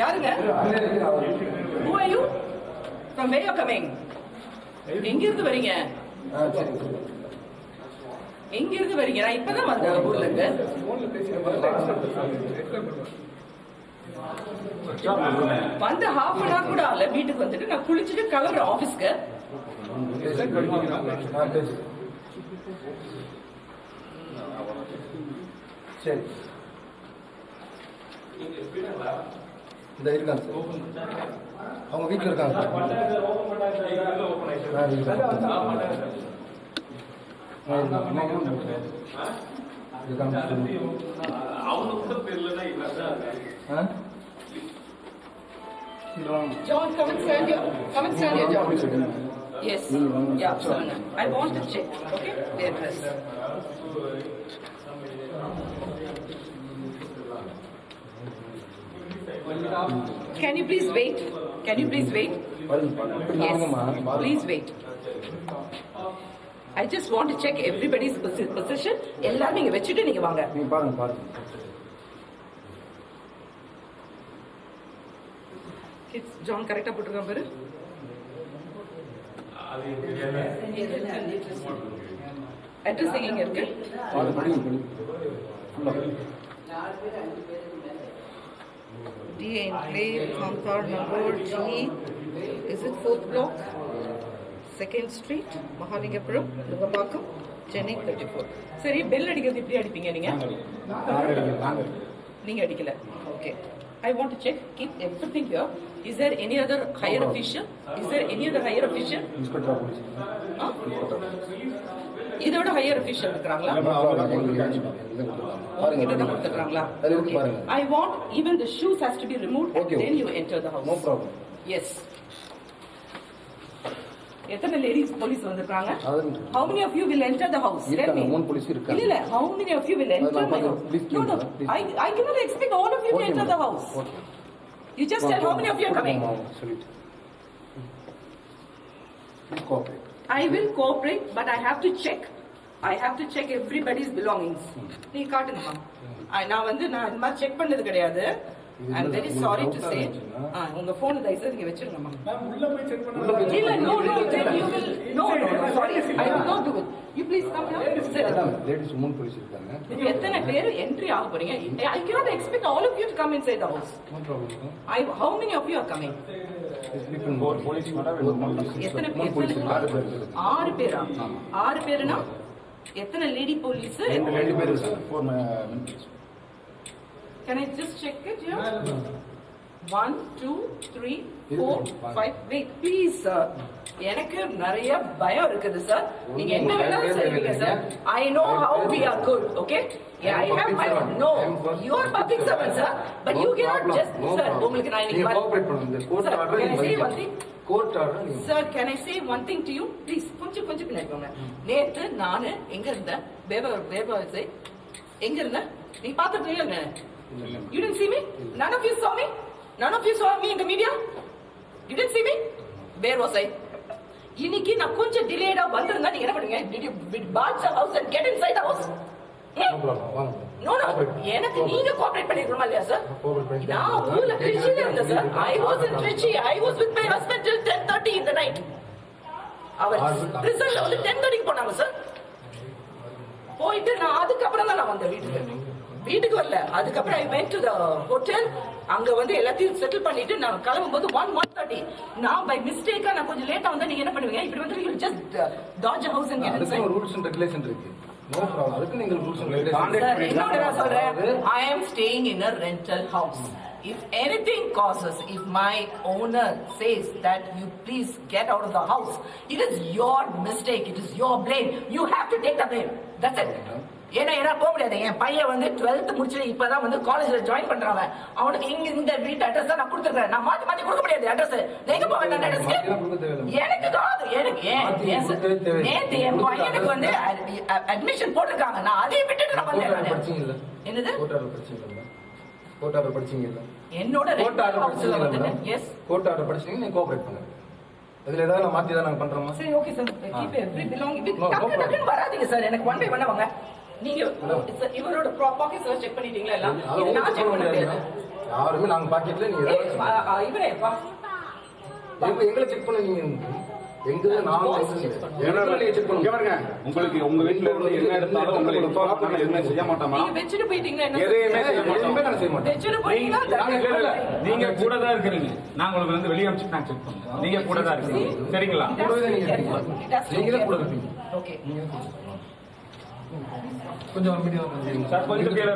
யாருங்க? Who are you? From where you're coming? எங்க இருந்து வரீங்க? எங்க இருந்து வரீங்க? நான் இப்பதான் வந்தேன். ஊர்ல இருந்து? வந்து ஹாஃப் அன் ஹவர் கூட ஆகல. வீட்டுக்கு வந்துட்டு நான் குளிச்சுட்டு கிளம்புறேன் ஆபீஸ்க்கு சரி. ದೈರ್ಗಂತ ಅವ ವಿಗ್ಗರ್ಗಂತ John, come and stand here. Come and stand here, John. Yes. Yeah, so I want to check. Okay? Their dress. Can you please wait? Can you please wait? பாருங்க, பாருங்க. இப்படி Yes. வாங்கம்மா. பாருங்க. Please wait. I just want to check everybody's posi- position. எல்லாரும் நீங்க வச்சுட்டு நீங்க வாங்க. நீங்க பாருங்க பாருங்க Kids, John கரெக்டா போட்டிருக்கான் பாரு. அட்ரஸ் எங்க இருக்கு D Enclave, Kamkar number G. Is it fourth block? Second Street, Mahalingapura, Nugambakam, Chennai 34. சரி பெல் அடிக்கிறது எப்படி அடிப்பீங்க நீங்க நீங்க அடிக்கல okay I want to check keep everything here is there any other higher official is there any other higher official inspector of police இதோட higher official இருக்கிறாங்களா பாருங்க இததான் கொடுத்துருக்காங்களா அது இருக்கு பாருங்க I want even the shoes has to be remove Okay, then okay. You enter the house no problem yes எத்தனை ladies police வந்திருக்காங்க அது how many of you will enter the house tell இருக்காங்க, me மூணு police இருக்காங்க. இல்ல இல்ல how many of you will enter நான் my கொஞ்சம் house please no no please, please. i i cannot expect all of you to okay enter the house okay you just tell how many of you are coming சொல்லிட்டு please cooperate I will cooperate but i have to check i have to check everybody's belongings நீ காட்டுங்கம்மா I- நான் வந்து நான் இந்த மாதிரி check பண்ணது கிடையாது I am very sorry to say? உங்க போன் தயவு செய்து நீங்க வச்சிருங்கம்மா உள்ள போய் இல்ல no no then you will no no no sorry i will not do it you please come here. Sit ladies மூணு போலீஸ் இருக்காங்க நீங்க எத்தனை பேர் என்ட்ரி ஆக போறீங்க I cannot expect all of you to come inside the house. No problem I, how many of you are coming? Police எத்தனை மூணு police எத்தனை- ஆறு பேர் இருக்கு. ஆறு பேரா ஆறு பேருனா எத்தனை லேடி போலீஸ் ரெண்டு ரெண்டு பேர் இருக்காங்க four members can I just check it one two three four five wait please sir எனக்கு நிறைய பயம் இருக்குது சார் நீங்க என்ன வேணாலும் செய்வீங்க sir I know how we are good okay I have my no you are public servant sir but you cannot just sir உங்களுக்கு நான் இன்னைக்கு கோஆபரேட் பண்ணுங்க. Court Sir, order can I say நீங்க one thing? கோர்ட் ஆர்டர் நீங்க sir can I say one thing to you please கொஞ்சம் கொஞ்சம் பின்னாடி போங்க. நேத்து நானு எங்க இருந்தேன்? பேபா பேபா எங்க இருந்தேன்? நீ பாத்துருக்கீங்க you didn't see me? none of you saw me? None of you saw me in the media? You didn't see me? Where was i? இன்னைக்கு நான் கொஞ்சம் டிலேடா வந்திருந்தா நீங்க என்ன பண்ணுவீங்க? Did you barge the house and get inside the house? No no எனக்கு நீங்க கோஆபரேட் பண்ணிருக்கணுமா இல்லையா சார் நான் ஊர்ல திருச்சியில இருந்தேன் sir I was in Trichy I was with my husband till ten thirty இந்த நைட் அவர் ரிசல்ட் வந்து டென் தேர்ட்டிக்கு போனாங்க சார் போயிட்டு நான் அதுக்கப்புறம் தான் நான் வந்தேன் வீட்டுக்கு. வீட்டுக்கு வரல. அதுக்கப்புறம் I went to the hotel அங்க வந்து எல்லாத்தையும் செட்டில் பண்ணிட்டு நான் கிளம்பும்போது ஒன் ஒன் தேர்ட்டி நான் பை மிஸ்டேக்கா நான் கொஞ்சம் லேட்டா வந்தா நீங்க என்ன பண்ணுவீங்க? இப்படி வந்து you just dodge house and rules and regulation இருக்கு. நோ ப்ராப்ளம் அதுக்கு நீங்க ரூல்ஸ் அண்ட் ரெகுலேஷன் இன்னொரு நான் சொல்றேன். I am staying in a rental house. If anything causes, if my owner says that you please get out of the house, it is your mistake, it is your blame. You have to take the blame. That's it. ஏன்னா என்ன போக முடியாது. என் பையன் வந்து twelfth முடிச்சு இப்பதான் வந்து காலேஜ்ல ஜாயின் பண்றாங்க அவனுக்கு இங்க இந்த வீட்டு அட்ரஸ் தான் நான் கொடுத்துருக்கேன் நான் மாத்தி மாத்தி கொடுக்க முடியாது அட்ரஸ் எங்க போவேன் அந்த. அட்ரஸ்க்கு எனக்கு காது. எனக்கு. நேத்து என் பையனுக்கு வந்து அட்மிஷன் போட்டிருக்காங்க. நான் அதையும் விட்டுட்டு நான் வந்தேன் என்னது? ஆர்டர் படிச்சீங்க என்னோட ஹவுஸ்ல படிச்சீங்க எஸ் ஆர்டர் படிச்சீங்க நீங்க கோஆபரேட் பண்ணுங்க. இதுல ஏதாவது நான் மாத்தி தான் நாங்க பண்றோமா? சரி okay sir keep every belong. டக்குன்னு வராதீங்க சார் எனக்கு ஒன் பை பண்ண வாங்க. நீங்க இவரோட பாக்கெட்ஸ் செக் பண்ணிட்டீங்களா எல்லாம்? நான் செக் பண்ண முடியாது. யாருமே நாங்க பாக்கெட்ல நீங்க இவரே எங்க எங்களை செக் பண்ண நீங்க உங்களுக்கு உங்க வீட்டுல இருந்து என்ன எடுத்தாலும் உங்களுக்கு எதுவுமே செய்ய மாட்டோமா எதையுமே செய்ய மாட்டோம். நாங்க கூட தான் இருக்கிறீங்க. நாங்க உங்களுக்கு வந்து வெளியே அனுப்பிச்சு நாங்க செக் பண்ணுவோம் நீங்க கூட தான் இருக்கீங்க. சரிங்களா? நீங்க கூட இருப்பீங்க கொஞ்சம் கொஞ்சம் சார் கொஞ்சம் கீழே